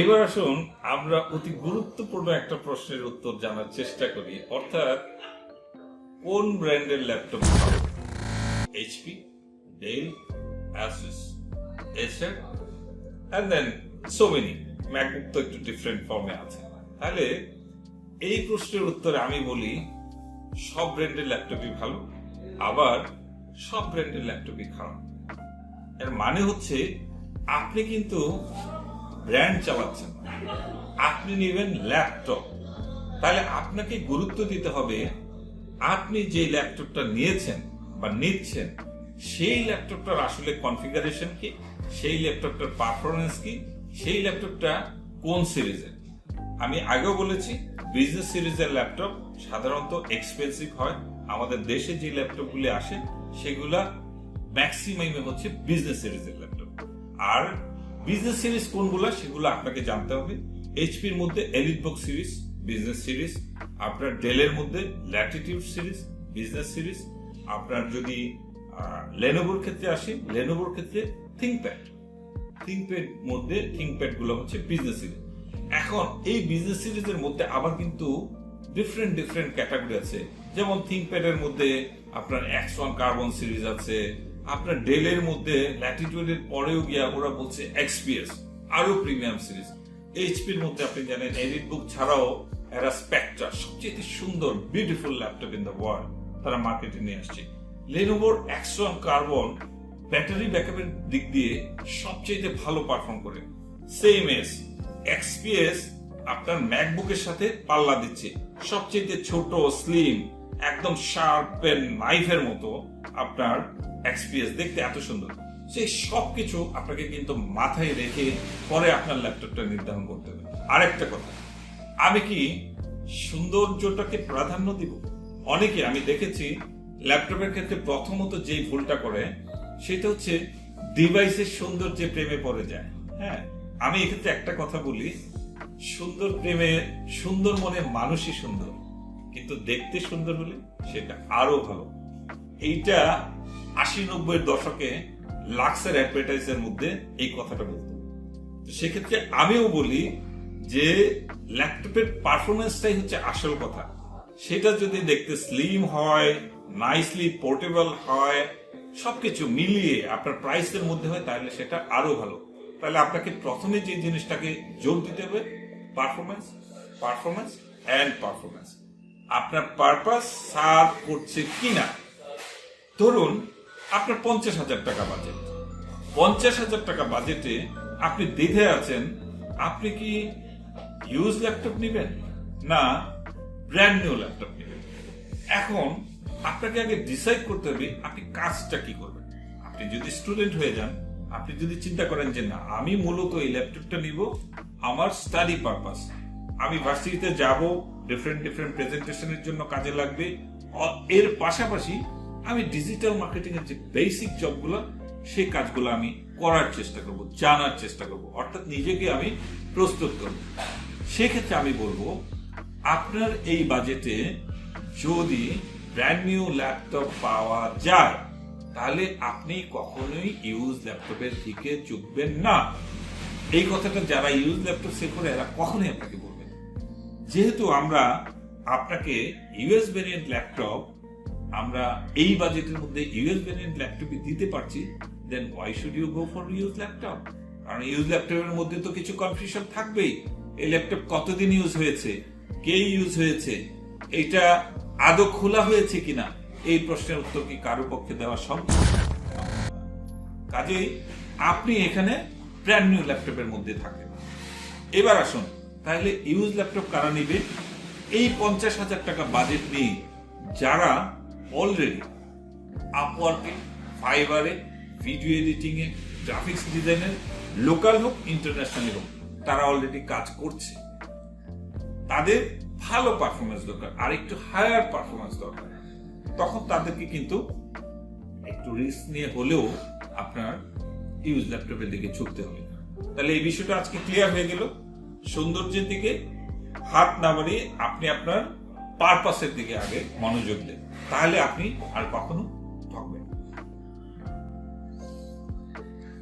এবার আসুন আমরা অতি গুরুত্বপূর্ণ একটা প্রশ্নের উত্তর জানার চেষ্টা করি। অর্থাৎ, কোন ব্র্যান্ডের ল্যাপটপ ভালো? HP, Dell, Asus, Acer and then so many MacBook তো একটু ডিফারেন্ট ফর্মে আছে। তাহলে এই প্রশ্নের উত্তরে আমি বলি, সব ব্র্যান্ডের ল্যাপটপই ভালো, আবার সব ব্র্যান্ডের ল্যাপটপই খারাপ। এর মানে হচ্ছে, আপনি কিন্তু ব্র্যান্ড চালাচ্ছেন। আপনি নেবেন ল্যাপটপ তাহলে আপনাকে গুরুত্ব দিতে হবে, আপনি যে ল্যাপটপটা নিয়েছেন বা নিচ্ছেন, সেই ল্যাপটপটার আসলে কনফিগারেশন কি? সেই ল্যাপটপটার পারফরমেন্স কি? সেই ল্যাপটপটা কোন সিরিজের আমি আগেও বলেছি বিজনেস সিরিজের ল্যাপটপ সাধারণত এক্সপেন্সিভ হয়। আমাদের দেশে যে ল্যাপটপগুলি আসে, সেগুলা ম্যাক্সিমামে হচ্ছে বিজনেস সিরিজের ল্যাপটপ আর বিজনেস সিরিজ কোনগুলো সেগুলো আপনাকে জানতে হবে। এইচপির মধ্যে এলিটবুক সিরিজ বিজনেস সিরিজ আপনার ডেলের মধ্যে ল্যাটিটিউড সিরিজ বিজনেস সিরিজ আপনার যদি লেনোভোর ক্ষেত্রে আসে লেনোভোর ক্ষেত্রে থিঙ্কপ্যাড থিঙ্কপ্যাড মধ্যে থিঙ্কপ্যাডগুলো হচ্ছে বিজনেস সিরিজ এখন এই বিজনেস সিরিজের মধ্যে আবার কিন্তু ডিফারেন্ট ডিফারেন্ট ক্যাটাগরি আছে। যেমন থিঙ্কপ্যাড এর মধ্যে আপনার এক্স ওয়ান কার্বন সিরিজ আছে আপনার ডেলের মধ্যে ল্যাটিটিউডের পরেও গিয়া ওরা বলছে এক্সপিএস আরও প্রিমিয়াম সিরিজ এইচপির মধ্যে আপনি জানেন এডিট বুক ছাড়াও এরা স্পেকট্রা সবচেয়ে সুন্দর beautiful laptop in the world তারা মার্কেটে নিয়ে আসছে। লেনোভোর ওয়ান কার্বন ব্যাটারি ব্যাকআপের দিক দিয়ে সবচেয়ে ভালো পারফর্ম করে। সেম এস এক্সপিএস আপনার ম্যাকবুকের সাথে পাল্লা দিচ্ছে। সবচেয়ে ছোট স্লিম একদম শার্প নাইফের মতো আপনার এক্সপিএস দেখতে এত সুন্দর। সেই সবকিছু আপনাকে কিন্তু মাথায় রেখে পরে আপনার ল্যাপটপটা নির্ধারণ করতে হবে। আরেকটা কথা, আমি কি সৌন্দর্যটাকে প্রাধান্য দিব? অনেকে আমি দেখেছি ল্যাপটপের ক্ষেত্রে প্রথমত যেই ভুলটা করে, সেটা হচ্ছে ডিভাইসের সৌন্দর্যে প্রেমে পড়ে যায়। হ্যাঁ আমি এক্ষেত্রে একটা কথা বলি, সুন্দর প্রেমে, সুন্দর মনে মানুষই সুন্দর, কিন্তু দেখতে সুন্দর হলে সেটা আরও ভালো। এইটা আশি নব্বই দশকে লাক্সের অ্যাডভার্টাইজের মধ্যে এই কথাটা বলতো। তো সেক্ষেত্রে আমিও বলি যে ল্যাপটপের পারফরমেন্সটাই হচ্ছে আসল কথা। সেটা যদি দেখতে স্লিম হয় নাইসলি পোর্টেবল হয়, সবকিছু মিলিয়ে আপনার প্রাইসের মধ্যে হয়, তাহলে সেটা আরও ভালো। তাহলে আপনাকে প্রথমে যে জিনিসটাকে জোর দিতে হবে পারফরমেন্স পারফরমেন্স অ্যান্ড পারফরমেন্স আপনার পারপাস সার্ভ করছে কিনা? ধরুন আপনার পঞ্চাশ হাজার টাকা বাজেট পঞ্চাশ হাজার টাকা বাজেটে আপনি দ্বিধে আছেন, আপনি কি ইউজ ল্যাপটপ নেবেন? না ব্র্যান্ড নিউ ল্যাপটপ নেবেন। এখন আপনাকে আগে ডিসাইড করতে হবে, আপনি কাজটা কি করবেন? আপনি যদি স্টুডেন্ট হয়ে যান, আপনি যদি চিন্তা করেন যে, না, আমি মূলত এই ল্যাপটপটা নিব, আমার স্টাডি পারপাস আমি ভার্সিটিতে যাব ডিফারেন্ট ডিফারেন্ট প্রেজেন্টেশনের জন্য কাজে লাগবে। এর পাশাপাশি আমি ডিজিটাল মার্কেটিং এর যে বেসিক জবগুলো সেই কাজগুলো আমি করার চেষ্টা করব, জানার চেষ্টা করব। অর্থাৎ নিজেকে আমি প্রস্তুত করব। সেক্ষেত্রে আমি বলব, আপনার এই বাজেটে যদি ব্র্যান্ড নিউ ল্যাপটপ পাওয়া যায়, তাহলে আপনি কখনোই ইউজ ল্যাপটপের দিকে চুকবেন না। এই কথাটা যারা ইউজ ল্যাপটপ সেল করে, এরা কখনোই আপনাকে বলবে না। যেহেতু আমরা আপনাকে ইউএস ভেরিয়েন্ট ল্যাপটপ আমরা এই বাজেটের মধ্যে ইউএস ভেরিয়েন্ট ল্যাপটপই দিতে পারছি then why should you go for use laptop কারণ ইউজ ল্যাপটপের মধ্যে তো কিছু কনফিউশন থাকবেই। এই ল্যাপটপ কতদিন ইউজ হয়েছে? কে ইউজ হয়েছে? এটা আদৌ খোলা হয়েছে কিনা? এই প্রশ্নের উত্তর কি কারও পক্ষে দেওয়া সম্ভব? কাজেই আপনি এখানে ব্র্যান্ড নিউ ল্যাপটপের মধ্যে থাকেন। এবার আসুন, তাহলে ইউজ ল্যাপটপ কারা নিবে? এই পঞ্চাশ হাজার টাকা বাজেট নিয়ে যারা অলরেডি আপওয়ার্কে ফাইবারে ভিডিও এডিটিং এ গ্রাফিক্স ডিজাইনের লোকাল হোক ইন্টারন্যাশনাল হোক, তারা অলরেডি কাজ করছে। তাদের ভালো পারফরমেন্স দরকার আর একটু হায়ার পারফরমেন্স দরকার। তখন তাদেরকে কিন্তু একটু রিস্ক নিয়ে হলেও আপনার ইউজ ল্যাপটপের দিকে ছুটতে হবে তাহলে এই বিষয়টা আজকে ক্লিয়ার হয়ে গেল। সৌন্দর্যের দিকে হাত না বাড়িয়ে আপনি আপনার পারপাসের দিকে আগে মনোযোগ দেন। তাহলে আপনি আর কখনো